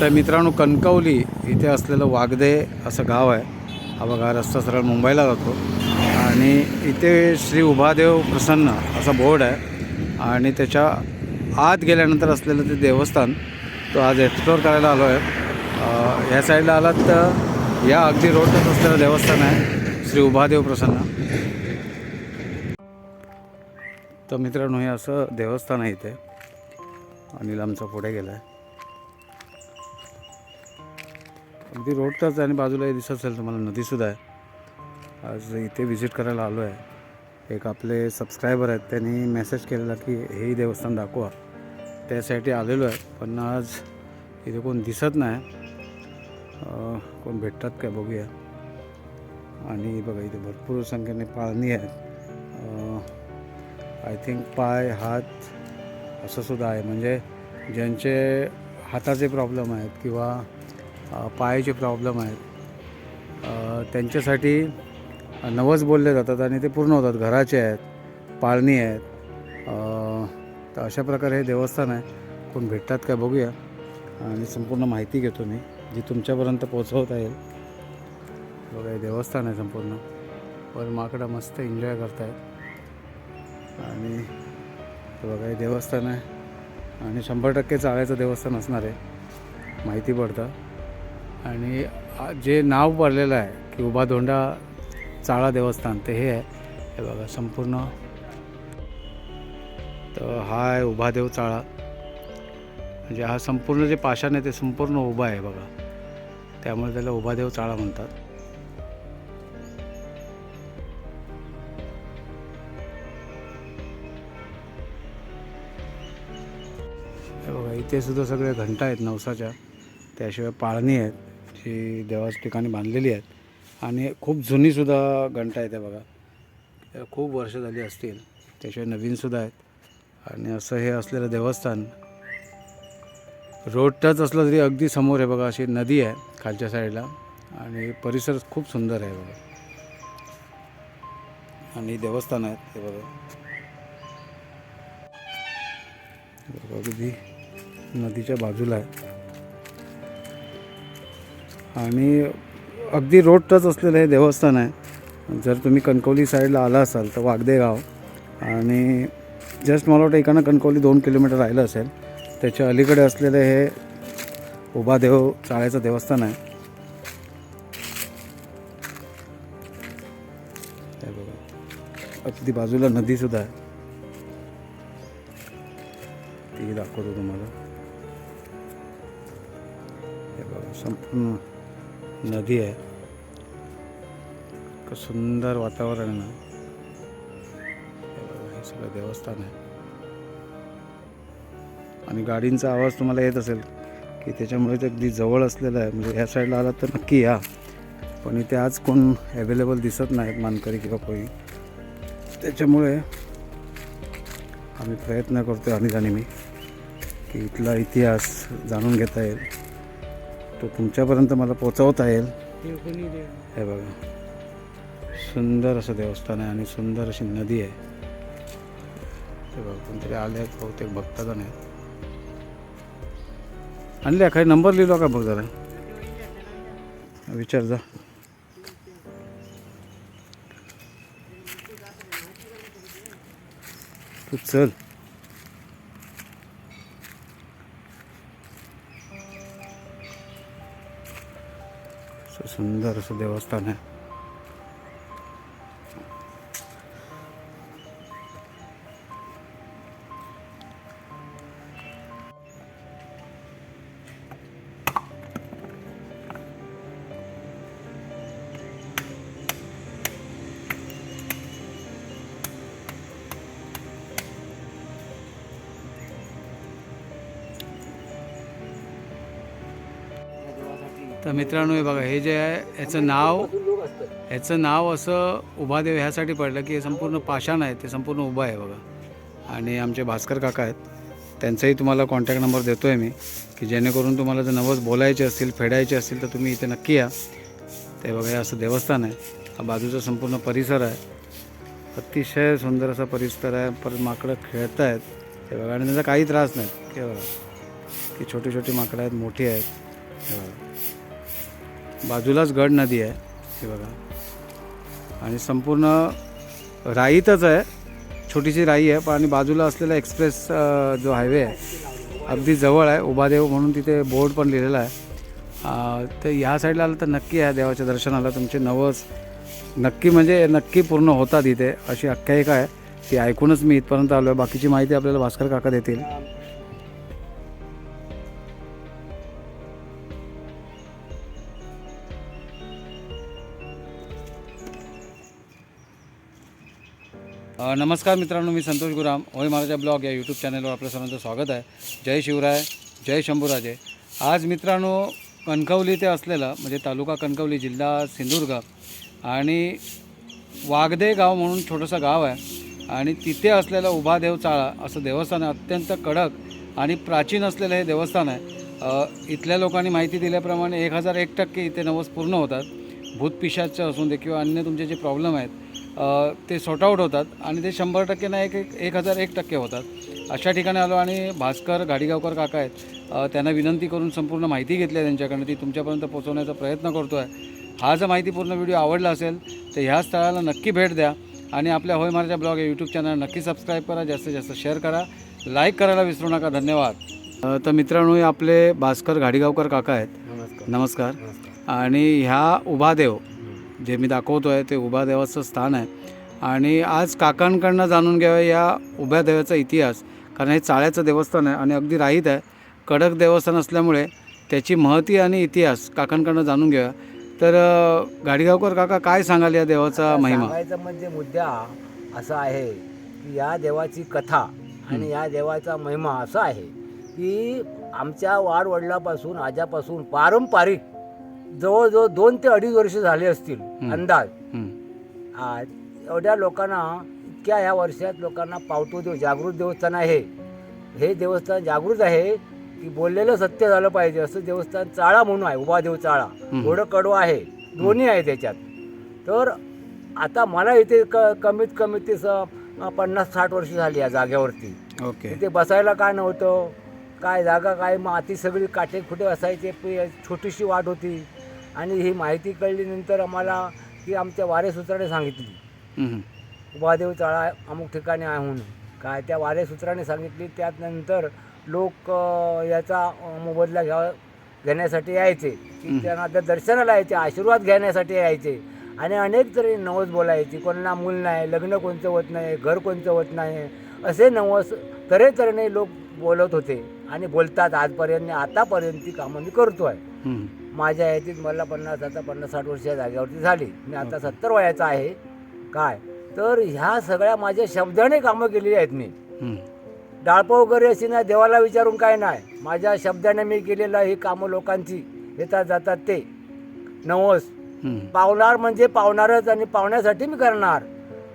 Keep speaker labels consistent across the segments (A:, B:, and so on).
A: तर मित्रांनो कणकवली इथे असलेलं वागदे असं गाव आहे. हा बघा रस्ता सरळ मुंबईला जातो. आणि इथे श्री उभादेव प्रसन्न असा बोर्ड आहे. आणि त्याच्या आत गेल्यानंतर असलेलं ते देवस्थान तो आज एक्सप्लोअर करायला आलो आहे. ह्या साईडला आलात तर या अगदी रोडच असलेलं देवस्थान आहे श्री उभादेव प्रसन्न. तर मित्रांनो हे असं देवस्थान आहे इथे. अनिल आमचा पुढे गेला आहे अगदी रोडचाच आणि बाजूला दिसत असेल तुम्हाला नदीसुद्धा आहे. आज इथे व्हिजिट करायला आलो आहे. एक आपले सबस्क्रायबर आहेत त्यांनी मेसेज केलेला की हेही देवस्थान दाखवा. त्यासाठी आलेलो आहे पण आज इथे कोण दिसत नाही. कोण भेटतात काय बघूया. आणि बघा इथे भरपूर संख्येने पाळणी आहेत. आय थिंक पाय हात असं सुद्धा आहे. म्हणजे ज्यांचे हाताचे प्रॉब्लेम आहेत किंवा पायाचे प्रॉब्लेम आहेत. त्यांच्यासाठी नवस बोलले जातात आणि ते पूर्ण होतात. घराचे आहेत पाळणी आहेत. तर अशा प्रकारे हे देवस्थान आहे. कोण भेटतात काय बघूया. आणि संपूर्ण माहिती घेतो मी जी तुमच्यापर्यंत पोचवता येईल. बघा हे देवस्थान आहे संपूर्ण. वर माकडं मस्त एन्जॉय करतायत. आणि बघा हे देवस्थान आहे. आणि शंभर टक्के चाळ्याचं देवस्थान असणार आहे. माहिती पडतं. आणि जे नाव पडलेलं आहे की उभा धोंडा चाळा देवस्थान ते हे आहे. हे बघा संपूर्ण. तर हा आहे उभादेव चाळा. म्हणजे हा संपूर्ण जे पाषाण आहे ते संपूर्ण उभा आहे बघा. त्यामुळे त्याला उभादेव चाळा म्हणतात. हे बघा इथे सुद्धा सगळ्या घंटा आहेत नवसाच्या. त्याशिवाय पाळणी आहेत. जी देवाच्या ठिकाणी बांधलेली आहेत. आणि खूप जुनीसुद्धा घंटा आहेत त्या बघा. खूप वर्ष झाली असतील. त्याशिवाय नवीनसुद्धा आहेत. आणि असं हे असलेलं देवस्थान रोड टच असलं तरी अगदी समोर आहे बघा अशी नदी आहे खालच्या साईडला. आणि परिसर खूप सुंदर आहे बघा. आणि देवस्थान आहेत ते बघा. बघा अगदी नदीच्या बाजूला आहे. आणि अगदी रोड टच असलेलं हे देवस्थान आहे. जर तुम्ही कणकवली साईडला आला असाल तर वागदे गाव आणि जस्ट मला वाटतं इकडनं कणकवली दोन किलोमीटर राहिलं असेल त्याच्या अलीकडे असलेलं हे उभादेव चाळ्याचं देवस्थान आहे. अगदी बाजूला नदीसुद्धा आहे. ती दाखवतो तुम्हाला. हे बघा संपूर्ण नदी आहे. इतकं सुंदर वातावरण आहे ना. हे सगळं देवस्थान आहे. आणि गाडींचा आवाज तुम्हाला येत असेल की त्याच्यामुळे ते अगदी जवळ असलेलं आहे. म्हणजे ह्या साईडला आलात तर नक्की या. पण इथे आज कोण अवेलेबल दिसत नाहीत मानकरी किंवा कोणी त्याच्यामुळे आम्ही प्रयत्न करतो आणि आणि मी की इथला इतिहास जाणून घेता येईल. तो तुमच्यापर्यंत मला पोचवता येईल. हे बघा. सुंदर असं देवस्थान आहे आणि सुंदर अशी नदी आहे. ते बघा कोणतरी आले आहेत बहुतेक भक्तगण आहेत. आणल्या काही नंबर लिहिलो का बघ जरा? विचार जा. तू चल. सुंदर असं देवस्थान आहे. तर मित्रांनो हे बघा हे जे आहे याचं नाव ह्याचं नाव असं उभादेव ह्यासाठी पडलं की हे संपूर्ण पाषाण आहे ते संपूर्ण उभं आहे बघा. आणि आमचे भास्कर काका आहेत. त्यांचाही तुम्हाला कॉन्टॅक्ट नंबर देतो आहे मी की जेणेकरून तुम्हाला जर नवस बोलायचे असतील फेडायचे असतील तर तुम्ही इथे नक्की या. ते बघा हे असं देवस्थान आहे. हा बाजूचा संपूर्ण परिसर आहे. अतिशय सुंदर असा परिसर आहे. परत माकडं खेळत आहेत हे बघा आणि त्यांचा काही त्रास नाही. हे बघा की छोटी छोटी माकडं आहेत मोठी आहेत. हे बघा. बाजूलाच गड नदी आहे हे बघा. आणि संपूर्ण राईतच आहे छोटीशी राई आहे पण आणि बाजूला असलेला एक्सप्रेस जो हायवे आहे अगदी जवळ आहे उभादेव म्हणून तिथे बोर्ड पण लिहिलेला आहे. तर ह्या साईडला आलं तर नक्की या देवाच्या दर्शनाला तुमचे नवस नक्की म्हणजे नक्की पूर्ण होतात इथे अशी आख्यायिका आहे. ती ऐकूनच मी इथपर्यंत आलो आहे बाकीची माहिती आपल्याला भास्कर काका देतील. नमस्कार मित्रांनो मी संतोष गुराम. होय महाराजा ब्लॉग या यूट्यूब चॅनलवर आपल्या सर्वांचं स्वागत आहे. जय शिवराय जय शंभूराजे. आज मित्रांनो कणकवली ते असलेलं म्हणजे तालुका कणकवली जिल्हा सिंधुदुर्ग आणि वागदे गाव म्हणून छोटंसं गाव आहे. आणि तिथे असलेलं उभादेव चाळा असं देवस्थान आहे अत्यंत कडक आणि प्राचीन असलेलं हे देवस्थान आहे. इथल्या लोकांनी माहिती दिल्याप्रमाणे एक हजार एक टक्के इथे नवस पूर्ण होतात. भूतपिशाचं असून दे किंवा अन्य तुमचे जे प्रॉब्लेम आहेत ते सॉर्ट आऊट होतात आणि ते शंभर टक्के नाही एक एक एक हजार एक टक्के होतात. अशा ठिकाणी आलो आणि भास्कर गाडीगावकर काका आहेत. त्यांना विनंती करून संपूर्ण माहिती घेतली आहे त्यांच्याकडनं. ती तुमच्यापर्यंत पोहोचवण्याचा प्रयत्न करतो आहे हा जर माहितीपूर्ण व्हिडिओ आवडला असेल तर ह्या स्थळाला नक्की भेट द्या आणि आपल्या होय महाराजा ब्लॉग या यूट्यूब चॅनल नक्की सबस्क्राईब करा. जास्तीत जास्त शेअर करा. लाईक करायला विसरू नका. धन्यवाद. तर मित्रांनो हे आपले भास्कर गाडीगावकर काका आहेत.
B: नमस्कार.
A: नमस्कार. आणि ह्या उभादेव जे मी दाखवतो आहे ते उभा देवाचं स्थान आहे. आणि आज काकांकडनं जाणून घ्यावं या उभ्या देवाचा इतिहास कारण हे चाळ्याचं देवस्थान आहे आणि अगदी राहीत आहे. कडक देवस्थान असल्यामुळे त्याची महती आणि इतिहास काकांकडनं जाणून घ्यावा. तर गाडीगावकर काका काय सांगाल या देवाचा महिमा?
B: सांगायचं म्हणजे मुद्दा असा आहे की या देवाची कथा आणि या देवाचा महिमा असा आहे की आमच्या वाडवडिलापासून आजापासून पारंपरिक जवळजवळ दोन ते अडीच वर्ष झाले असतील अंदाज. आज एवढ्या लोकांना इतक्या ह्या वर्षात लोकांना पावतो देव जागृत देवस्थान आहे. हे देवस्थान जागृत आहे की बोललेलं सत्य झालं पाहिजे असं देवस्थान चाळा म्हणून आहे उभा देव चाळा. थोडं कडवं आहे. दोन्ही आहे त्याच्यात. तर आता मला इथे क कमीत कमी ते स पन्नास साठ वर्ष झाली या जागेवरती.
A: ओके.
B: इथे बसायला काय नव्हतं? काय जागा काय माती सगळी काटे खुटे असायचे पे- छोटीशी वाट होती. आणि ही माहिती कळल्यानंतर आम्हाला की आमच्या वारेसूत्राने सांगितली. उभादेव चाळा अमुक ठिकाणी आहे म्हणून. काय त्या वारेसूत्राने सांगितली त्यानंतर लोक याचा मोबदला घ्या घेण्यासाठी यायचे. की त्यांना दर्शनाला यायचे आशीर्वाद घेण्यासाठी यायचे. आणि अनेक तरी नवस बोलायची कोणाला मूल नाही लग्न कोणतं होत नाही घर कोणतं होत नाही असे नवस तऱ्हेतऱ्हेने लोक बोलत होते. आणि बोलतात आजपर्यंत आतापर्यंत ती कामं मी करतो आहे माझ्या यादीत मला पन्नास आता पन्नास साठ वर्ष या जागेवरती झाली. मी आता सत्तर वयाचा आहे. काय? तर ह्या सगळ्या माझ्या शब्दाने कामं केलेली आहेत मी. डाळपं वगैरे अशी ना देवाला विचारून काय नाही. माझ्या शब्दाने मी केलेलं ही कामं लोकांची येतात जातात ते. नवस. पावणार म्हणजे पावणारच आणि पावण्यासाठी मी करणार.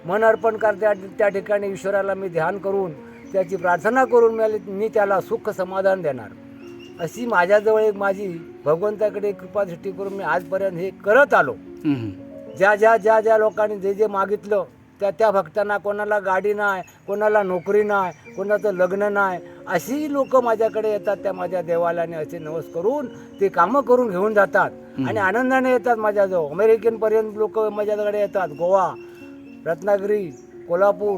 B: मन अर्पण करत्या त्या ठिकाणी ईश्वराला मी ध्यान करून त्याची प्रार्थना करून मी त्याला सुख समाधान देणार. अशी माझ्याजवळ एक माझी भगवंताकडे कृपादृष्टी करून मी आजपर्यंत हे करत आलो. ज्या ज्या ज्या ज्या लोकांनी जे जे मागितलं त्या त्या भक्तांना कोणाला गाडी नाही कोणाला नोकरी नाही कोणाचं लग्न नाही अशी लोक माझ्याकडे येतात त्या माझ्या देवालयाने असे नवस करून ते कामं करून घेऊन जातात. आणि आनंदाने येतात माझ्याजवळ. अमेरिकेपर्यंत लोक माझ्याकडे येतात. गोवा रत्नागिरी कोल्हापूर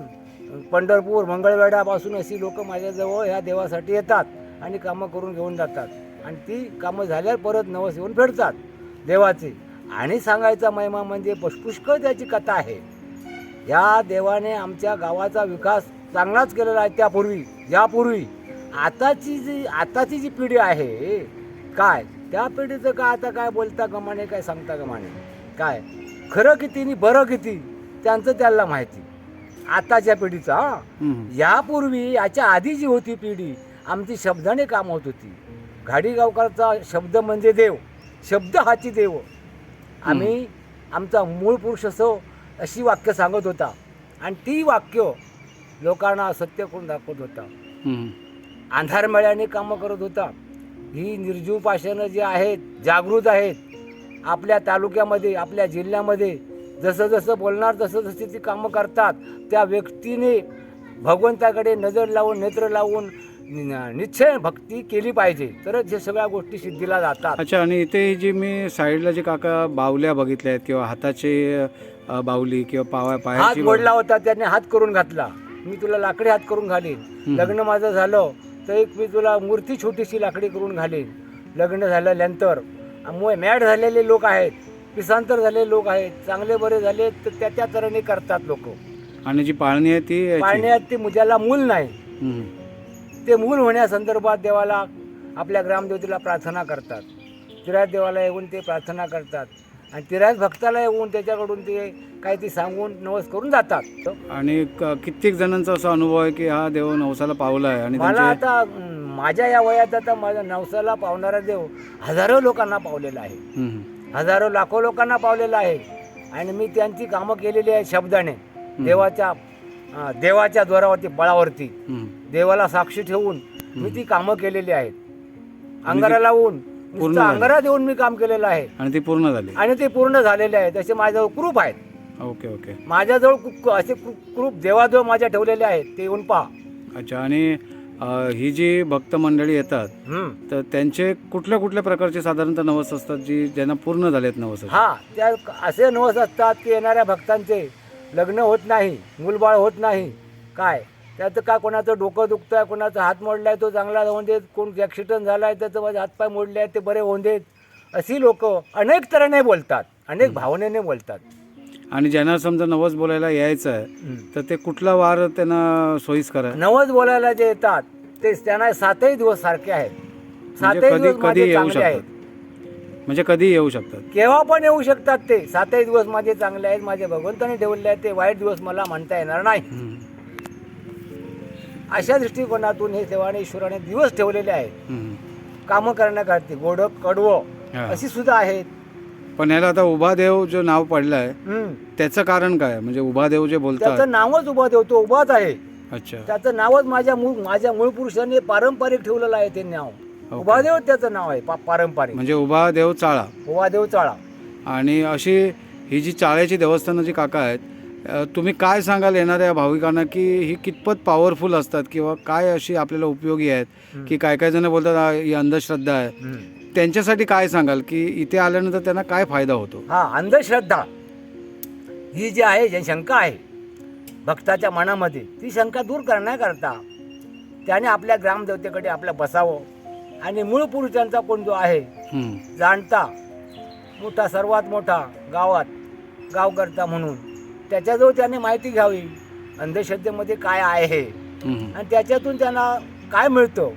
B: पंढरपूर मंगळवेढापासून अशी लोक माझ्याजवळ ह्या देवासाठी येतात. आणि कामं करून घेऊन जातात. आणि ती कामं झाल्यावर परत नवस येऊन फेडतात देवाची. आणि सांगायचा महिमा म्हणजे पुष- पुष्कळ त्याची कथा आहे. या देवाने आमच्या गावाचा विकास चांगलाच केलेला आहे त्यापूर्वी यापूर्वी. आताची जी आताची जी पिढी आहे काय? त्या पिढीचं काय आता काय बोलता गमाने काय सांगता गमाने? काय? खरं किती आणि बरं किती? त्यांचं त्याला माहिती. आताच्या पिढीचा. यापूर्वी याच्या आधी जी होती पिढी आमची शब्दाने काम होत होती. घाडीगावकरचा शब्द म्हणजे देव शब्द हाची देव. आम्ही आमचा मूळ पुरुष असो अशी वाक्य सांगत होता. आणि ती वाक्य लोकांना सत्य करून दाखवत होता. अंधारमेळ्याने कामं करत होता. ही निर्जीव पाषाणं जी आहेत जागृत आहेत आपल्या तालुक्यामध्ये आपल्या जिल्ह्यामध्ये जसं जसं बोलणार तसं तशी ती कामं करतात त्या व्यक्तीने भगवंताकडे नजर लावून नेत्र लावून निश्चय भक्ती केली पाहिजे. तरच हे सगळ्या गोष्टी सिद्धीला जातात.
A: अच्छा आणि इथे जी मी साईडला जे काका बावल्या बघितल्या आहेत किंवा हाताचे बावली किंवा पावा
B: हात
A: पायाची
B: मोडला होता त्याने हात करून घातला. मी तुला लाकडी हात करून घालीन. लग्न माझं झालं तर एक मी तुला मूर्ती छोटीशी लाकडी करून घालीन. लग्न झाल्यानंतर मुळे मॅड झालेले लोक आहेत पिसांतर झालेले लोक आहेत चांगले बरे झाले तर त्या त्या तऱ्हेने करतात लोक.
A: आणि जी पाळणी आहे ती याची.
B: पाळण्यात ते मुजाला मूल नाही. ते मूल होण्यासंदर्भात देवाला आपल्या ग्रामदेवतेला प्रार्थना करतात. तिराज देवाला येऊन ते प्रार्थना करतात. आणि तिराज भक्ताला येऊन त्याच्याकडून ते काही ते सांगून नवस करून जातात.
A: आणि कित्येक जणांचा असा अनुभव आहे की हा देव नवसाला पावला आहे आणि
B: मला आता माझ्या या वयात आता माझ्या नवसाला पावणारा देव हजारो लोकांना पावलेला आहे. हजारो लाखो लोकांना पावलेला आहे. आणि मी त्यांची कामं केलेली आहेत शब्दाने. देवाच्या देवाच्या द्वारावरती बळावरती.
A: हम्म.
B: देवाला साक्षी ठेवून मी ती कामं केलेली आहेत. अंगारा लावून
A: पूर्ण
B: नुसतं
A: झाली.
B: अंगारा देऊन मी काम केलेलं आहे.
A: आणि ती पूर्ण झाली.
B: आणि ते पूर्ण झालेले आहे. तसे माझ्याजवळ कृप आहेत.
A: Okay okay.
B: माझ्याजवळ कृप- असे कृप कृप देवाजवळ माझ्या ठेवलेले आहेत. ते येऊन पहा.
A: अच्छा आणि अ, ही जी भक्त मंडळी येतात
B: हम्म.
A: तर त्यांचे कुठल्या कुठल्या प्रकारचे साधारणतः नवस असतात जी ज्यांना पूर्ण झालेत नवस?
B: हा त्या असे नवस असतात की येणाऱ्या भक्तांचे लग्न होत नाही मूलबाळ होत नाही. काय? त्याचं काय कोणाचं डोकं दुखतं आहे कोणाचा हात मोडलाय तो चांगला होऊन देत कोण ॲक्सिडेंट झाला आहे त्याचं माझे हातपाय मोडले आहेत ते बरे होऊन देत. अशी लोक अनेक तऱ्हेने बोलतात अनेक भावनेने बोलतात.
A: आणि ज्यांना समजा नवस बोलायला यायचं आहे तर ते कुठला वार त्यांना सोयीस्कर आहे?
B: नवस बोलायला जे येतात ते त्यांना सातही दिवस सारखे आहेत.
A: म्हणजे
B: सातही दिवस
A: कधी येऊ
B: आहेत
A: शकतात? म्हणजे कधी येऊ शकतात.
B: केव्हा पण येऊ शकतात ते. सातही दिवस माझे चांगले आहेत माझे भगवंताने ठेवले आहेत ते वाईट दिवस मला म्हणता येणार नाही.
A: हम्म.
B: अशा दृष्टिकोनातून हे देवाने ईश्वराने दिवस ठेवलेले आहेत.
A: हम्म.
B: कामं करण्याकरते गोड कडवं
A: हा.
B: अशी सुद्धा आहेत.
A: पण ह्याला आता उभा देव जो नाव पडलाय
B: हम्म.
A: त्याचं कारण काय? म्हणजे उभा देव जे बोलतात.
B: त्याचं नावच उभा देवतो उभाच आहे.
A: अच्छा.
B: त्याचं नावच माझ्या मूळ माझ्या मूळ पुरुषाने पारंपरिक ठेवलेलं आहे ते नाव. उभादेव त्याचं नाव आहे पा- पारंपरिक.
A: म्हणजे उभा देव चाळा.
B: उभादेव चाळा.
A: आणि अशी ही जी चाळ्याची देवस्थानं जी काका आहेत अ, तुम्ही काय सांगाल येणाऱ्या भाविकांना की ही कितपत पॉवरफुल असतात किंवा काय अशी आपल्याला उपयोगी आहेत की काय काय जण बोलतात "आ, ही अंधश्रद्धा आहे. त्यांच्यासाठी काय सांगाल की इथे आल्यानंतर त्यांना काय फायदा होतो?
B: हा अंधश्रद्धा ही जी आहे जी शंका आहे भक्ताच्या मनामध्ये ती शंका दूर करण्याकरता त्याने आपल्या ग्रामदेवतेकडे आपल्या बसावं. आणि मूळ पुरुषांचा कोण जो आहे
A: हम्म.
B: जाणता मोठा सर्वात मोठा गावात गावकर्ता म्हणून त्याच्याजवळ त्याने माहिती घ्यावी अंधश्रद्धेमध्ये काय आहे
A: हम्म.
B: आणि त्याच्यातून त्यांना काय मिळतं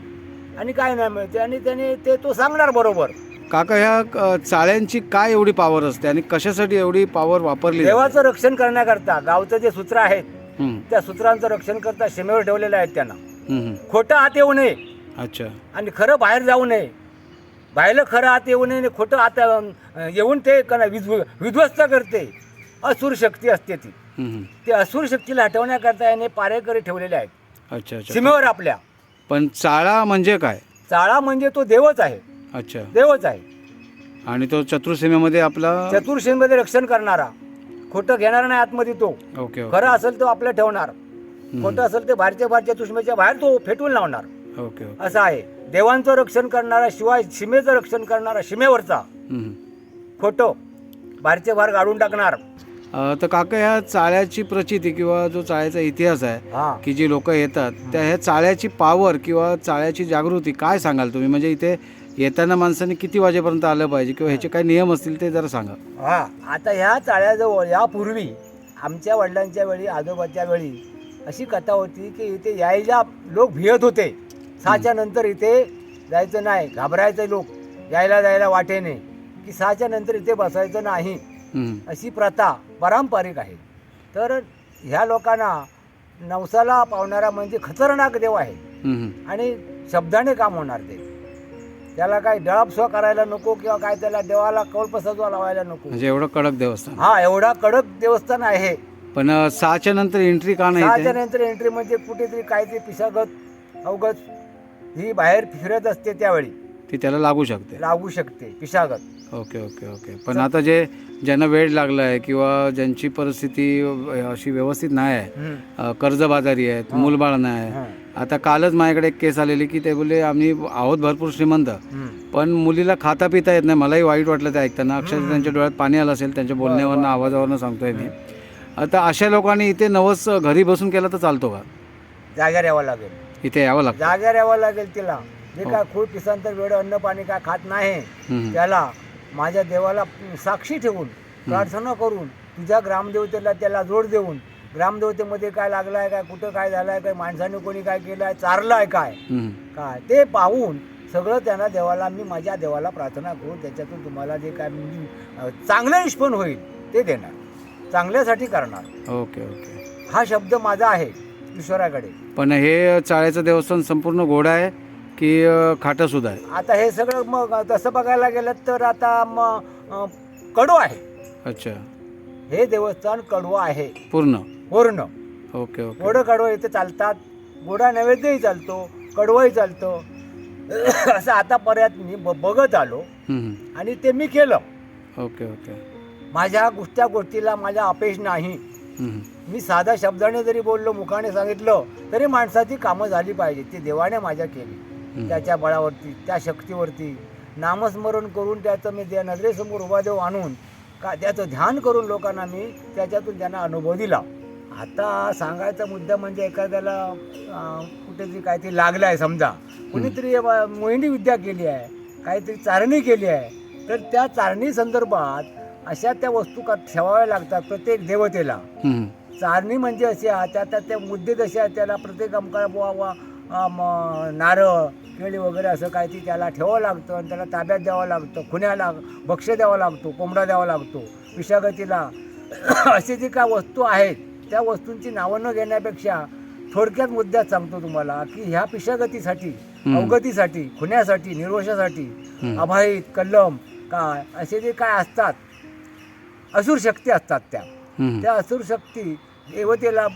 B: आणि काय नाही मिळते आणि त्याने ते तो सांगणार बरोबर
A: काका ह्या अ, चाळ्यांची काय एवढी पॉवर असते आणि कशासाठी एवढी पॉवर वापरली जाते?
B: देवाचं रक्षण करण्याकरता गावचं जे सूत्र आहेत
A: हम्म.
B: त्या सूत्रांचं रक्षण करता सीमेवर ठेवलेलं आहेत त्यांना
A: हम्म.
B: खोटं आत येऊ नये
A: अच्छा.
B: आणि खरं बाहेर जाऊ नये. बाहेर खरं आत येऊ नये खोटं आत येऊन ते विध्व विध्वस्त करते. असुर शक्ती असते ती. ते असुर शक्तीला हटवण्याकरता याने पारेकरी ठेवलेले आहेत.
A: अच्छा
B: सीमेवर आपल्या.
A: पण चाळा म्हणजे काय?
B: चाळा म्हणजे तो देवच आहे.
A: अच्छा.
B: देवच आहे.
A: आणि तो चतुर्सीमेमध्ये आपला
B: चतुर्षीमध्ये रक्षण करणारा. खोटं घेणार नाही आतमध्ये तो.
A: ओके
B: खरं असेल तो आपलं ठेवणार. खोटं असेल ते बाहेरच्या बाहेरच्या चतुष्मेच्या बाहेर तो फेटून लावणार.
A: ओके
B: असं आहे. देवांचं रक्षण करणारा शिवाय सीमेचं रक्षण करणारा सीमेवरचा. खोटं बाहेरचे बाहेर काढून टाकणार.
A: अ, तर काका ह्या चाळ्याची प्रचिती किंवा जो चाळ्याचा इतिहास आहे
B: हा.
A: की जी लोक येतात त्या ह्या चाळ्याची पावर किंवा चाळ्याची जागृती काय सांगाल तुम्ही? म्हणजे इथे येताना माणसांनी किती वाजेपर्यंत आलं पाहिजे किंवा ह्याचे काही नियम असतील ते जरा सांगा.
B: हा आता ह्या चाळ्याजवळ यापूर्वी आमच्या वडिलांच्या वेळी आजोबाच्या वेळी अशी कथा होती की इथे यायला लोक भियत होते. सहाच्या नंतर इथे जायचं नाही घाबरायचं लोक. यायला जायला वाटेने की सहाच्या नंतर इथे बसायचं नाही. अशी प्रथा पारंपरिक आहे. तर ह्या लोकांना नवसाला पावणारा म्हणजे खतरनाक देव आहे. आणि शब्दाने काम होणार ते. त्याला काय डळापसवा करायला नको किंवा काय त्याला देवाला कौलपसाजवा लावायला नको.
A: म्हणजे एवढं कडक देवस्थान.
B: हा एवढा कडक देवस्थान आहे.
A: पण सहाच्या नंतर एंट्री का नाही
B: सहाच्या? नंतर एंट्री म्हणजे कुठेतरी काय ते पिशागत अवगत ही बाहेर फिरत असते त्यावेळी.
A: ती त्याला लागू शकते.
B: लागू शकते पिशागत.
A: Okay okay okay. पण आता जे ज्यांना वेळ लागला आहे किंवा ज्यांची परिस्थिती अशी व्यवस्थित नाही आहे. अ, कर्जबाजारी आहेत मूलबाळ नाही
B: हा.
A: आता कालच माझ्याकडे एक केस आलेली की ते बोलले आम्ही आहोत भरपूर श्रीमंत पण मुलीला खाता पिता येत नाही. मलाही वाईट वाटलं ते ऐकताना. अक्षरशः त्यांच्या डोळ्यात पाणी आलं असेल त्यांच्या बोलण्यावरनं आवाजावरनं सांगतोय मी. आता अशा लोकांनी इथे नवस घरी बसून केला तर चालतो का?
B: जाग्यावर यावं लागेल.
A: इथे यावं लागतं.
B: जाग्यावर यावं लागेल तिला. जे काय खूप पिसांतर वेळ अन्न पाणी काय खात नाही.
A: हम्म.
B: त्याला माझ्या देवाला साक्षी ठेवून प्रार्थना करून तुझ्या ग्रामदेवतेला त्याला जोड देऊन ग्रामदेवतेमध्ये काय लागलं आहे काय कुठं काय झालं आहे काय माणसाने कोणी काय केलं आहे चारलं आहे काय?
A: हम्म.
B: काय? ते पाहून सगळं त्यांना देवाला मी माझ्या देवाला प्रार्थना करून त्याच्यातून तुम्हाला जे काय मी अं, चांगलं निष्पन्न होईल ते देणार. चांगल्यासाठी करणार.
A: Okay okay.
B: हा शब्द माझा आहे. ईश्वराकडे
A: पण हे चाळ्याचं देवस्थान संपूर्ण घोडा आहे की खाटं सुद्धा आहे.
B: आता हे सगळं मग तसं बघायला गेलं तर आता मग कडू आहे.
A: अच्छा.
B: हे देवस्थान कडू आहे.
A: पूर्ण?
B: पूर्ण.
A: Okay okay.
B: गोडं कडवं इथे चालतात. गोडा नैवेद्यही चालतो कडवंही चालतं. असं आतापर्यंत मी ब- बघत आलो.
A: हम्म.
B: आणि ते मी केलं.
A: Okay okay.
B: माझ्या त्या गोष्टीला माझ्या अपेश नाही. मी साध्या शब्दाने जरी बोललो मुखाने सांगितलं तरी माणसाची कामं झाली पाहिजे. ती देवाने माझ्या केली. त्याच्या बळावरती त्या शक्तीवरती. नामस्मरण करून त्याचं मी त्या नजरेसमोर उभा देव आणून का त्याचं ध्यान करून लोकांना मी त्याच्यातून त्यांना अनुभव दिला. आता सांगायचा मुद्दा म्हणजे एखाद्याला कुठेतरी काहीतरी लागलं आहे समजा. कुणीतरी मोहिनी विद्या केली आहे काहीतरी चारणी केली आहे. तर त्या चारणी संदर्भात अशा त्या वस्तू का ठेवाव्या लागतात प्रत्येक देवतेला. चारणी म्हणजे असे आहे, त्या त्या त्या मुद्दे जसे आहेत त्याला प्रत्येक अमका बुवा नारळ केळी वगैरे असं काही ती त्याला ठेवावं लागतं आणि त्याला ताब्यात द्यावं लागतं खुण्याला भक्ष्य द्यावा लागतो कोंबडा द्यावा लागतो विशागतीला असे जे काय वस्तू आहेत त्या वस्तूंची नावं न घेण्यापेक्षा थोडक्यात मुद्द्यात सांगतो तुम्हाला की ह्या पिशागतीसाठी. अवगतीसाठी खुण्यासाठी निर्वशासाठी. अभाईत कल्लम काय असे जे काय असतात असुर शक्ती असतात त्या. त्या असुर शक्ती देवतेला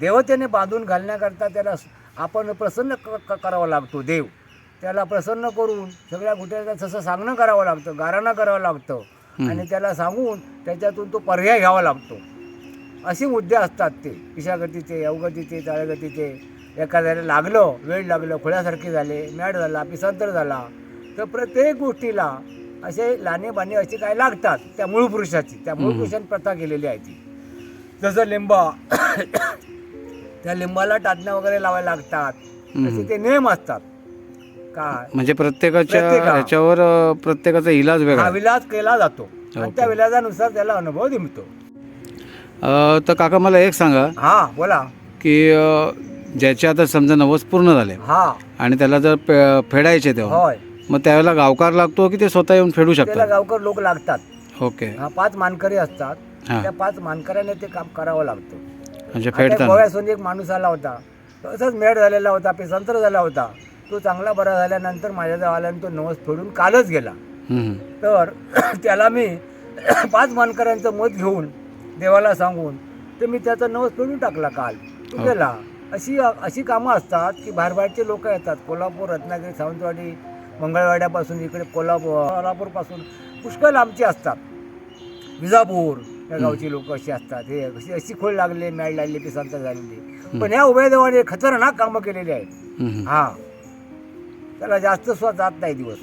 B: देवतेने बांधून घालण्याकरता त्याला आपण प्रसन्न करावा लागतो देव. त्याला प्रसन्न करून सगळ्या गुट्याला तसं सांगणं करावं लागतं गाराणं करावं लागतं. आणि त्याला सांगून त्याच्यातून तो पर्याय घ्यावा लागतो. असे मुद्दे असतात ते पिशागतीचे अवगतीचे चाळगतीचे एखाद्याला लागलं वेळ लागलं खुळ्यासारखे झाले मॅड झाला पिसांतर झाला तर प्रत्येक गोष्टीला असे लाणे बाणे असे काय लागतात त्या मूळ पुरुषाची. त्या मूळ पुरुषांनी प्रथा केलेली आहे ती. जसं लिंबा त्या लिंबाला टाचण्या वगैरे लावायला लागतात. असे ते नियम असतात. काय
A: म्हणजे प्रत्येकाच्या
B: प्रत्येका-
A: ह्याच्यावर प्रत्येकाचा इलाज वेगळा.
B: हा. विलास केला जातो. आणि. त्या विलासानुसार त्याला अनुभव
A: अं, तर काका मला एक सांगा.
B: हा बोला.
A: की अं, ज्याचे आता समजा नवस पूर्ण झाले
B: हा.
A: आणि त्याला जर पे- फेडायचे तेव्हा
B: होय.
A: मग त्यावेळेला गावकार लागतो की ते स्वतः येऊन फेडू
B: त्याला
A: शकतात
B: गावकर लोक लागतात.
A: ओके.
B: हा पाच मानकरी असतात.
A: हां.
B: त्या पाच मानकऱ्याने ते काम करावं लागतं.
A: म्हणजे
B: आता
A: फेडताना?
B: गोव्यासून एक माणूस आला होता. तसंच मेड झालेला होता पेसांतर झाला होता. तो चांगला बरा झाल्यानंतर माझ्या आल्यानं तो नवस फेडून कालच गेला.
A: हम्म.
B: तर त्याला मी पाच मानकऱ्यांचं मत घेऊन देवाला सांगून तर मी त्याचा नवस फेडून टाकला काल. तो
A: हो.
B: गेला. अशी अशी कामं असतात की बाहेर बाहेरचे लोक येतात. कोल्हापूर रत्नागिरी सावंतवाडी मंगळवाड्यापासून इकडे कोल्हापूर कोल्हापूरपासून पुष्कळ लांबची असतात. विजापूर या गावची लोक अशी असतात. हे अशी अशी खोल लागले मॅड लागले पिसांतर झालेली. पण ह्या उभय देवाने खतरनाक कामं केलेली आहेत. हा. त्याला जास्त स्व जात नाही दिवस.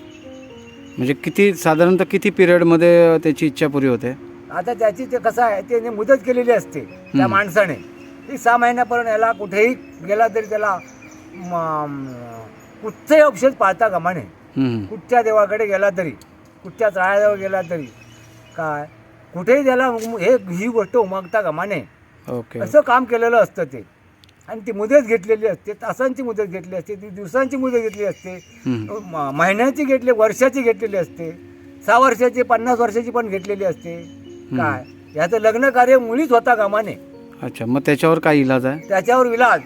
A: म्हणजे किती साधारणतः किती पिरियडमध्ये त्याची इच्छा पुरी होते?
B: आता त्याची ते कसं आहे त्याने मुदत केलेली असते त्या. माणसाने. ती सहा महिन्यापर्यंत याला कुठेही गेला तरी त्याला कुठचंही औषध पाळता कामाने
A: हम्म.
B: कुठच्या देवाकडे गेला तरी कुठच्या चाळ्याजवळ गेला तरी काय? कुठेही त्याला हे ही गोष्ट उमगता कामाने.
A: ओके.
B: असं काम केलेलं असतं ते. आणि ती मुदत घेतलेली असते तासांची मुदत घेतली असते ती दिवसांची मुदत घेतली असते. महिन्याची घेतली वर्षाची घेतलेली असते. सहा वर्षाची पन्नास वर्षाची पण घेतलेली असते. काय? याचं लग्न कार्य मुळीच होता कामाने.
A: अच्छा मग त्याच्यावर काय इलाज आहे?
B: त्याच्यावर विलाज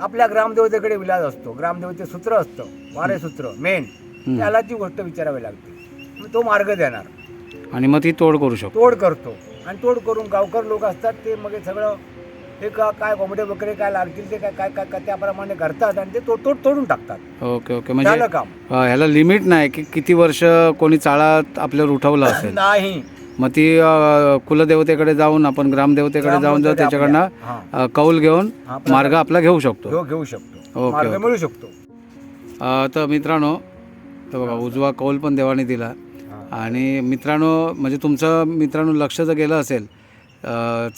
B: आपल्या ग्रामदेवतेकडे विलाज असतो. ग्रामदेवते सूत्र असतं. वारे सूत्र मेन. त्याला ती गोष्ट विचारावी लागते. मग तो मार्ग देणार.
A: आणि मग ती तोड करू शकतो.
B: तोड करतो. आणि तोड करून गावकर लोक असतात ते मग सगळं हे का काय कोंबडे बकरे काय लागतील ते काय काय काय काय त्याप्रमाणे करतात आणि ते तोड तोड तोडून टाकतात.
A: Okay okay. म्हणजे
B: झालं काम.
A: अं, ह्याला लिमिट नाही की किती वर्ष कोणी चाळा आपल्यावर उठवला असेल.
B: नाही.
A: मग ती कुलदेवतेकडे जाऊन आपण ग्रामदेवतेकडे जाऊन जर त्याच्याकडनं कौल घेऊन मार्ग आपला घेऊ शकतो.
B: घेऊ शकतो.
A: ओके.
B: मिळू शकतो.
A: तर मित्रांनो तर बघा उजवा कौल पण देवाने दिला. आणि मित्रांनो म्हणजे तुमचं मित्रांनो लक्ष जर गेलं असेल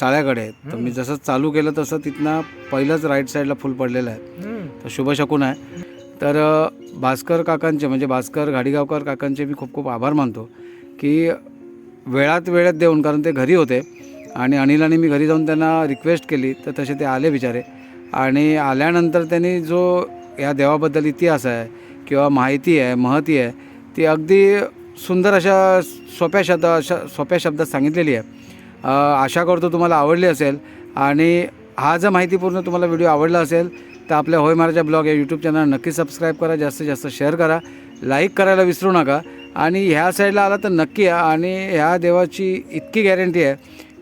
A: चाळ्याकडे तर मी जसं चालू केलं तसं तिथनं पहिलंच राईट साईडला फुल पडलेलं आहे. तर शुभ शकून आहे. तर भास्कर काकांचे म्हणजे भास्कर घाडीगावकर काकांचे मी खूप खूप आभार मानतो की वेळात वेळेत देऊन कारण ते घरी होते. आणि अनिलाने मी घरी जाऊन त्यांना रिक्वेस्ट केली तर तसे ते आले बिचारे. आणि आल्यानंतर त्यांनी जो या देवाबद्दल इतिहास आहे किंवा माहिती आहे महती आहे ती अगदी सुंदर अशा सोप्या शब्द अशा सोप्या शब्दात सांगितलेली आहे. आशा करतो तुम्हाला आवडली असेल. आणि हा जर माहितीपूर्ण तुम्हाला व्हिडिओ आवडला असेल तर आपल्या होय महाराजा ब्लॉग या यूट्यूब चॅनल नक्की सबस्क्राईब करा जास्तीत जास्त शेअर करा. लाईक करायला विसरू नका. आणि ह्या साईडला आला तर नक्की या. आणि ह्या देवाची इतकी गॅरंटी आहे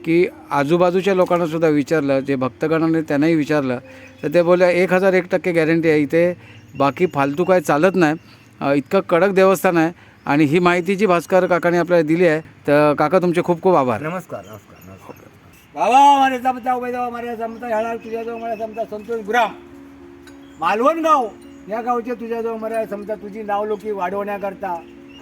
A: की आजूबाजूच्या लोकांना सुद्धा विचारलं जे भक्तगणाने त्यांनाही विचारलं तर ते बोलले एक हजार एक टक्के गॅरंटी आहे. इथे बाकी फालतू काय चालत नाही. इतकं कडक देवस्थान आहे आणि ही माहिती जी भास्कर काकाने आपल्याला दिली आहे तर काका तुमचे खूप खूप आभार.
B: नमस्कार नमस्कार नमस्कार. बाबा मारे जमता उभे जावा मारे जमता ह्याला तुझ्याजवळ मला समजा संतोष गुराम. मालवण गाव या गावचे तुझ्याजवळ मला समजा तुझी नावलोकी वाढवण्याकरता.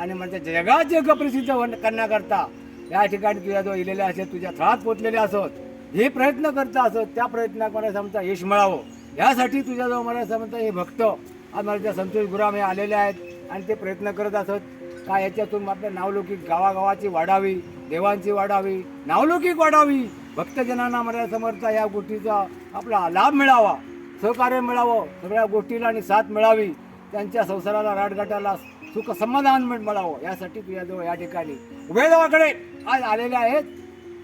B: आणि म्हणजे जगात जग प्रसिद्ध करण्याकरता या ठिकाणी तुझ्याजवळ इलेले असत तुझ्या थळात पोचलेले असत हे प्रयत्न करता असत त्या प्रयत्नात मला समजा यश मिळावं. यासाठी तुझ्याजवळ मला समजा हे भक्त आज मला त्या संतोष गुराम हे आलेले आहेत आणि ते प्रयत्न करत असत. का याच्यातून आपल्या नावलौकिक गावागावाची वाढावी देवांची वाढावी नावलौकिक वाढावी. भक्तजनांना मला समर्थ या गोष्टीचा आपला लाभ मिळावा सहकार्य मिळावं. सगळ्या गोष्टीला आणि साथ मिळावी. त्यांच्या संसाराला राटगाटाला सुख समाधान मिळावं यासाठी तुझ्याजवळ या ठिकाणी उभेगावाकडे आज आलेले आहेत.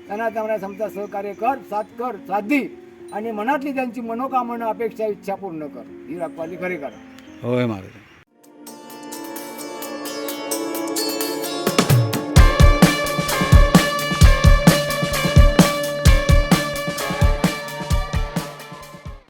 B: त्यांना त्यांना समजा सहकार्य कर साथ कर साधी. दी आणि मनातली त्यांची मनोकामना अपेक्षा इच्छा पूर्ण कर. ही रखवाली खरी करा.
A: होय महाराज.